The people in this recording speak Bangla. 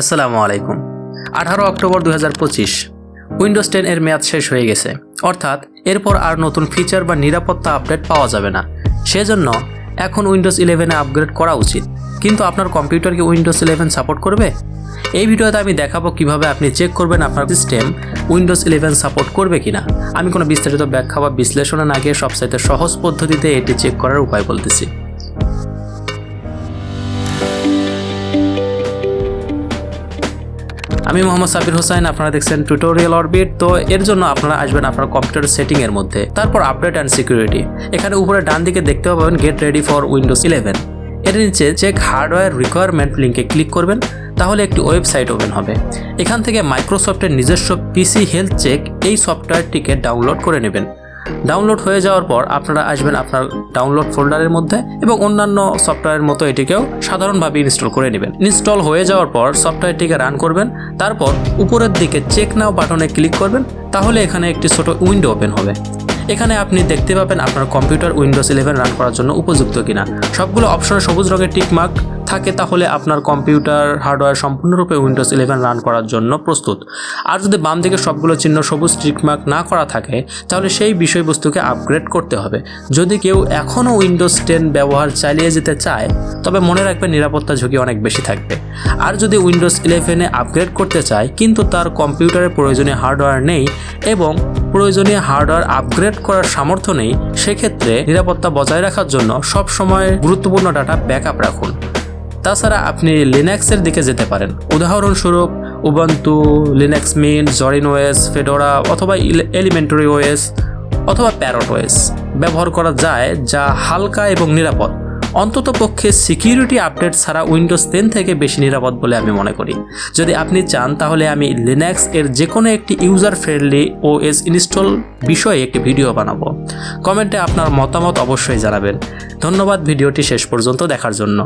আসসালামু আলাইকুম। আঠারো অক্টোবর দু হাজার পঁচিশ, উইন্ডোজ টেন এর মেয়াদ শেষ হয়ে গেছে। অর্থাৎ এরপর আর নতুন ফিচার বা নিরাপত্তা আপডেট পাওয়া যাবে না। সেজন্য এখন উইন্ডোজ ইলেভেনে আপগ্রেড করা উচিত। কিন্তু আপনার কম্পিউটার কি উইন্ডোজ ইলেভেন সাপোর্ট করবে? এই ভিডিওতে আমি দেখাবো কীভাবে আপনি চেক করবেন আপনার সিস্টেম উইন্ডোজ ইলেভেন সাপোর্ট করবে কিনা। আমি কোনো বিস্তারিত ব্যাখ্যা বা বিশ্লেষণে না গিয়ে সবচাইতে সহজ পদ্ধতিতে এটি চেক করার উপায় বলতেছি। আমি মোহাম্মদ সাবির হোসেন আপনারা দেখছেন টিউটোরিয়াল অরবিট তো এর জন্য আপনারা আসবেন আপনার কম্পিউটার সেটিং এর মধ্যে। তারপর আপডেট অ্যান্ড সিকিউরিটি এখানে উপরে ডান দিকে দেখতে পাবেন get ready for Windows eleven এর নিচে চেক হার্ডওয়্যার রিকোয়ারমেন্ট লিঙ্কে ক্লিক করবেন, তাহলে একটি ওয়েবসাইট ওপেন হবে। এখান থেকে মাইক্রোসফটের নিজস্ব পিসি হেলথ চেক এই সফটওয়্যারটিকে ডাউনলোড করে নেবেন। ডাউনলোড হয়ে যাওয়ার পর আপনারা আসবেন আপনার ডাউনলোড ফোল্ডারের মধ্যে এবং অন্যান্য সফটওয়্যারের মতো এটিকেও সাধারণভাবে ইনস্টল করে নেবেন। ইনস্টল হয়ে যাওয়ার পর সফটওয়্যারটিকে রান করবেন, তারপর উপরের দিকে চেক নাও বাটনে ক্লিক করবেন, তাহলে এখানে একটি ছোট উইন্ডো ওপেন হবে। এখানে আপনি দেখতে পাবেন আপনার কম্পিউটার উইন্ডোজ ইলেভেন রান করার জন্য উপযুক্ত কিনা। সবগুলো অপশনে সবুজ রঙের টিক মার্ক থাকে তাহলে আপনার কম্পিউটার হার্ডওয়্যার সম্পূর্ণরূপে উইন্ডোজ ইলেভেন রান করার জন্য প্রস্তুত। আর যদি বাম দিকে সবগুলো চিহ্ন সবুজ টিক মার্ক না করা থাকে, তাহলে সেই বিষয়বস্তুকে আপগ্রেড করতে হবে। যদি কেউ এখনও উইন্ডোজ টেন ব্যবহার চালিয়ে যেতে চায়, তবে মনে রাখবেন নিরাপত্তা ঝুঁকি অনেক বেশি থাকবে। আর যদি উইন্ডোজ ইলেভেনে আপগ্রেড করতে চায়, কিন্তু তার কম্পিউটারে প্রয়োজনীয় হার্ডওয়্যার নেই এবং প্রয়োজনীয় হার্ডওয়্যার আপগ্রেড করার সামর্থ্য নেই, সেক্ষেত্রে নিরাপত্তা বজায় রাখার জন্য সব সময় গুরুত্বপূর্ণ ডাটা ব্যাকআপ রাখুন। তাছাড়া আপনি লিনাক্সের দিকে যেতে পারেন। উদাহরণস্বরূপ Ubuntu Linux Mint Zorin OS Fedora অথবা এলিমেন্টারি ওয়েস অথবা প্যারট ওয়েস ব্যবহার করা যায়, যা হালকা এবং নিরাপদ। অন্তত পক্ষে সিকিউরিটি আপডেট ছাড়া উইন্ডোজ টেন থেকে বেশি নিরাপদ বলে আমি মনে করি। যদি আপনি চান, তাহলে আমি লিনাক্স এর যে কোনো একটি user friendly O S install বিষয়ে একটি ভিডিও বানাবো। কমেন্টে আপনার মতামত অবশ্যই জানাবেন। ধন্যবাদ, ভিডিওটি শেষ পর্যন্ত দেখার জন্য।